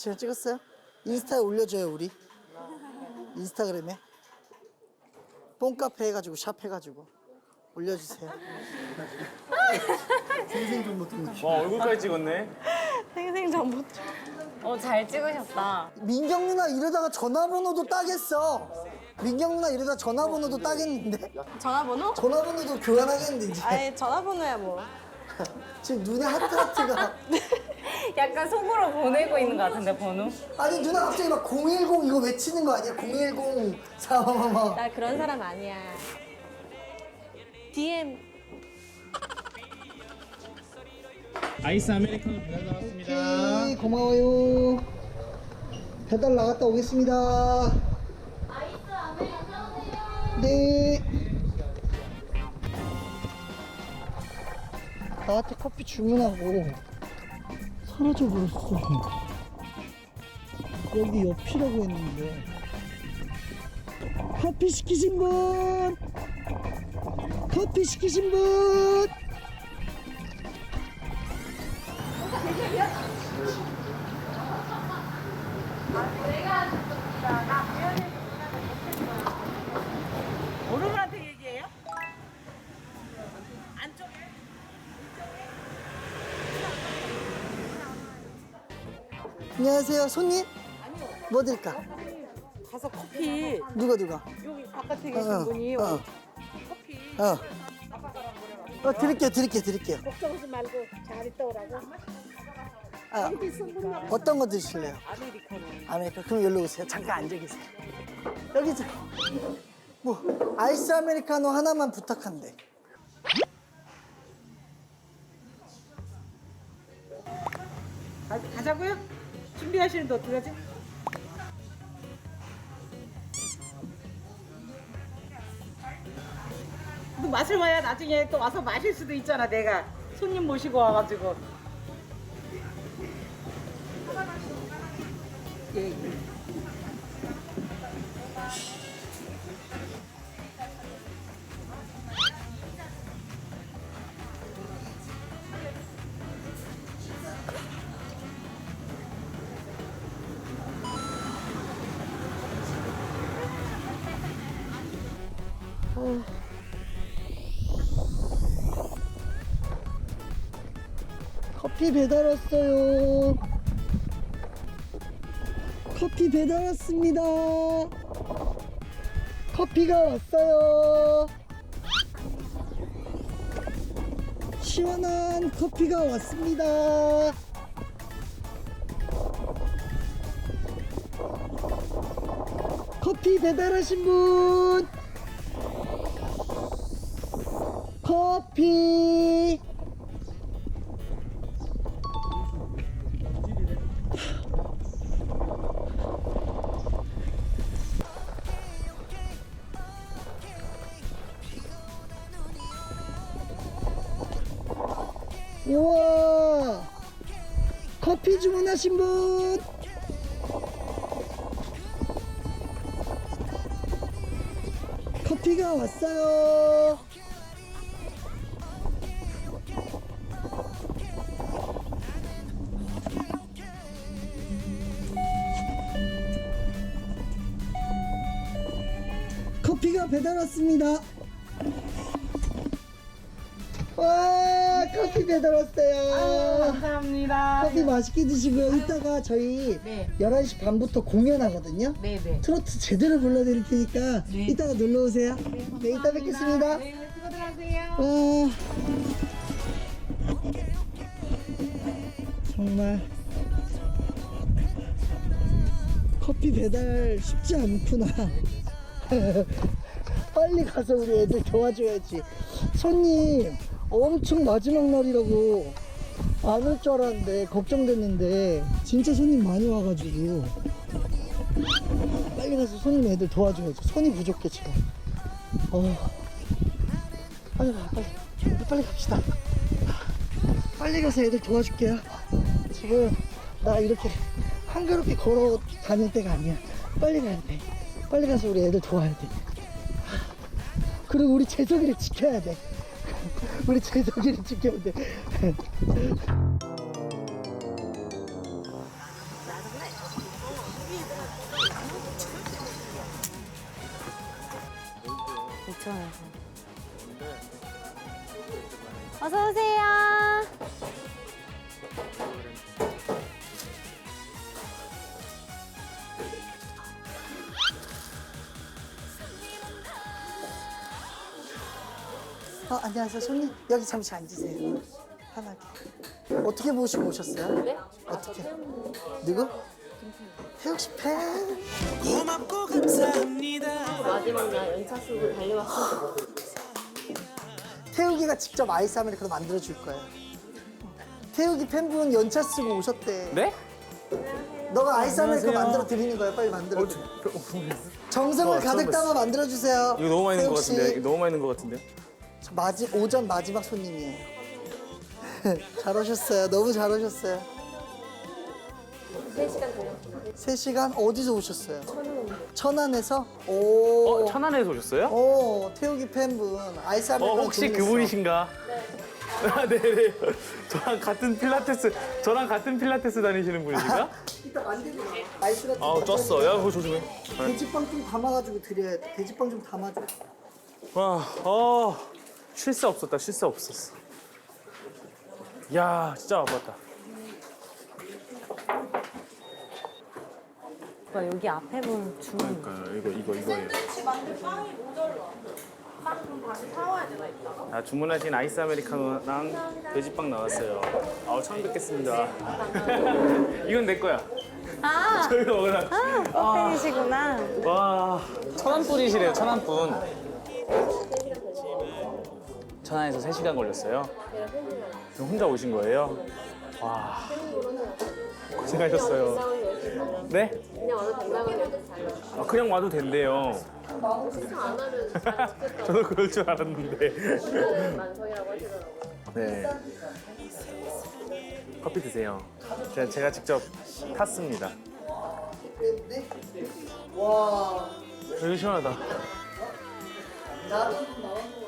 지금 찍었어요? 인스타에 올려줘요 우리 인스타그램에 뽕카페 해가지고 샵 해가지고 올려주세요 와 얼굴까지 찍었네. 생생 정보. 어, 잘 찍으셨다. 민경 누나 이러다가 전화번호도 따겠어 민경 누나 이러다 전화번호도 따겠는데 전화번호? 전화번호도 교환하겠는데 이제 아예 전화번호야 뭐. 지금 눈에 하트 하트가 약간 속으로 보내고 있는 것 같은데 번호? 아니 누나 갑자기 막 010 이거 외치는 거 아니야? 010 사마마마 나 그런 사람 아니야. DM 아이스 아메리카노 배달 나왔습니다. 고마워요 배달 나갔다 오겠습니다 네 나한테 커피 주문하고 사라져 버렸어. 여기 옆이라고 했는데. 커피 시키신 분! 커피 시키신 분 안녕하세요 손님 뭐 드릴까 가서 커피 누가 누가 여기 바깥에 어, 계신 분이 어, 커피 어. 어, 드릴게요, 드릴게요, 드릴게요. 걱정하지 말고 잘 있다 오라고 아, 어떤 거 드실래요? 아메리카노 아메리카. 그럼 여기로 오세요. 잠깐 앉아 계세요. 여기 저, 뭐 아이스 아메리카노 하나만 부탁한대. 가, 가자고요? 준비하시는데 어떡하지? 또 맛을 봐야 나중에 또 와서 마실 수도 있잖아 내가. 손님 모시고 와가지고. 예, 예. 커피 배달 왔어요. 커피 배달 왔습니다. 커피가 왔어요. 시원한 커피가 왔습니다. 커피 배달하신 분! 커피! 우와! 커피 주문하신 분! 커피가 왔어요. 커피가 배달 왔습니다. 와, 커피 배달 왔어요. 감사합니다 커피 맛있게 드시고요. 이따가 저희 네. 11시 반부터 공연하거든요. 네네 트로트 제대로 불러드릴 테니까 이따가 놀러 오세요. 네, 이따 뵙겠습니다. 네 수고 들어가세요 와. 정말 커피 배달 쉽지 않구나. 빨리 가서 우리 애들 도와줘야지. 손님 엄청 마지막 날이라고 안 올 줄 알았는데 걱정됐는데 진짜 손님 많이 와가지고 빨리 가서 손님 애들 도와줘야지. 손이 부족해 지금. 어. 빨리 가, 빨리. 빨리 갑시다. 빨리 가서 애들 도와줄게요. 지금 나 이렇게 한가롭게 걸어 다닐 때가 아니야. 빨리 가야 돼. 빨리 가서 우리 애들 도와야 돼. 그리고 우리 재석이를 지켜야 돼. 우리 재석이를 지켜야 돼. 어서 오세요. 어, 안녕하세요. 손님 여기 잠시 앉으세요. 편하게. 어떻게 모시고 오셨어요? 네? 어떻게? 누구? 태욱 씨 팬. 고맙고 감사합니다. 마지막 날 연차 쓰고 달려왔어. 태욱이가 직접 아이스 아메리카노 만들어 줄 거예요. 태욱이 팬분 연차 쓰고 오셨대. 네? 너가 아이스 아메리카노 안녕하세요. 만들어 드리는 거야. 빨리 만들어. 줘. 정성을 와, 가득 처음 담아 만들어 주세요. 이거 너무 많이 것 태욱 씨. 같은데. 이거 너무 많이 넣은 것 같은데. 저 마지 오전 마지막 손님이에요. 잘 오셨어요. 너무 잘 오셨어요. 3시간 달렸어. 3시간 어디서 오셨어요? 천안에서? 오. 어, 천안에서 오셨어요? 오, 태욱이 팬분. 아이스 어, 혹시. 그분이신가? 아, 네 네. 저랑 같은 필라테스, 저랑 같은 필라테스 다니시는 분이신가? 이따 만들고 아이스 라떼. 아우, 쪘어. 야, 그거 조심해. 돼지빵 좀 담아가지고 드려야 돼. 돼지빵 좀 담아줘. 와, 어, 쉴 새 없었다. 쉴 새 없었어. 야, 진짜 아팠다. 오빠 여기 앞에 분 주문. 그러니까 이거 이거 이거예요. 아 주문하신 아이스 아메리카노랑 돼지빵 나왔어요. 아우 처음 뵙겠습니다. 이건 내 거야. 아, 저희가 먹으라. 아, 팬이시구나. 와 천안 분이시래요. 천안 분. 천안에서 3시간 걸렸어요. 그럼 혼자 오신 거예요? 와 고생하셨어요. 네? 그냥 와도 된다고 잘. 아, 그냥 와도 된대요. 신청 안 하면. 저도 그럴 줄 알았는데. 만성이라고 하시더라고요. 네. 커피 드세요. 제가, 제가 직접 탔습니다. 네? 와, 여기 시원하다. 나도 같아.